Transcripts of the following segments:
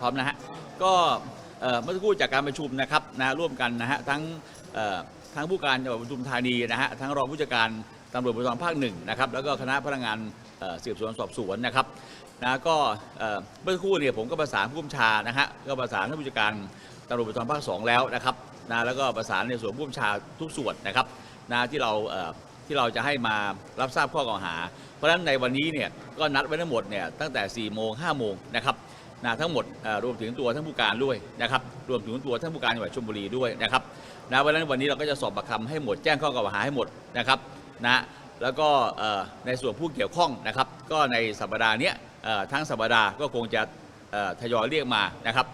พร้อมนะฮะก็เมื่อสักครู่จากการประชุมนะครับนะร่วมกันนะฮะทั้งทั้งผู้การจังหวัดปทุมธานีนะฮะทั้งรองผู้จัดการตำรวจภูธรภาคหนึ่งนะครับแล้วก็คณะพนักงานเอ่อสืบสวนสอบสวนนะครับนะก็เมื่อสักครู่เนี่ยผมก็ประสานผู้บัญชานะฮะก็ประสานท่านผู้จัดการตำรวจภูธรภาคสองแล้วนะครับนะแล้วก็ประสานในส่วนผู้บัญชาทุกส่วนนะครับนะที่เราที่เราจะให้มารับทราบข้อกล่าวหา เพราะฉะนั้นในวันนี้เนี่ยก็นัดไว้ทั้งหมดเนี่ยตั้งแต่4โมง5โมงนะครับ นะทั้งหมดรวมถึงตัวท่านผู้การด้วยนะครับรวมถึงตัวท่านผู้การจังหวัดชลบุรีด้วยนะครับนะเพราะฉะนั้นวันนี้เราก็จะสอบปากคำให้หมดแจ้งข้อกล่าวหาให้หมดนะครับนะแล้วก็ในส่วนผู้เกี่ยวข้องนะครับ ก็ในสัปดาห์นี้ทั้งสัปดาห์ก็คงจะทยอยเรียกมานะครับ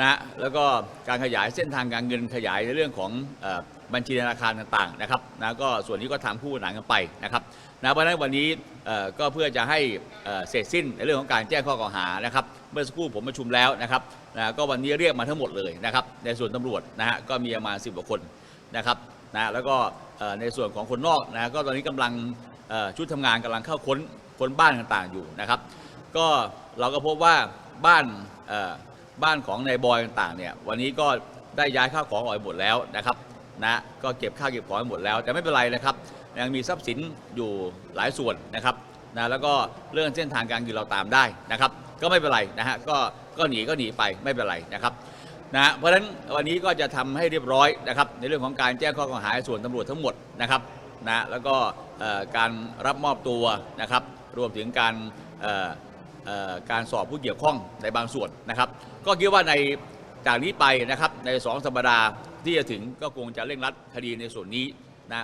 นะแล้วก็การขยายเส้นทางการเงินขยายในเรื่องของอบัญชีธนาคารต่างๆนะครับนะก็ส่วนนี้ก็ทำคู่ขนานกันไปนะครับนะเพราะฉะนั้นวันนี้ก็เพื่อจะให้เสร็จสิ้นในเรื่องของการแจ้งข้อกล่าวหานะครับเมื่อสักครู่ผมประชุมแล้วนะครับนะก็วันนี้เรียกมาทั้งหมดเลยนะครับในส่วนตำรวจนะฮะก็มีประมาณ10กว่าคนนะครับนะแล้วก็ในส่วนของคนนอกนะก็ตอนนี้กำลังชุดทำงานกำลังเข้าค้นค้นบ้านต่างๆอยู่นะครับ ก็เราก็พบว่าบ้าน บ้านของนายบอยต่างๆเนี่ยวันนี้ก็ได้ย้ายข้าวของออกไปหมดแล้วนะครับนะก็เก็บข้าวเก็บของไปหมดแล้ว แต่ไม่เป็นไรนะครับยังมีทรัพย์สินอยู่หลายส่วนนะครับนะแล้วก็เรื่องเส้นทางการเงินเราตามได้นะครับ ก็ไม่เป็นไรนะฮะก็ก็หนีก็หนีไปไม่เป็นไรนะครับนะเพราะฉะนั้นวันนี้ก็จะทำให้เรียบร้อยนะครับในเรื่องของการแจ้งข้อกล่าวหาส่วนตำรวจทั้งหมดนะครับนะแล้วก็การรับมอบตัวนะครับ รวมถึงการ การสอบผู้เกี่ยวข้องในบางส่วนนะครับ ก็คิดว่าในจากนี้ไปนะครับในสองสัปดาห์ที่จะถึงก็คงจะเร่งรัดคดีในส่วนนี้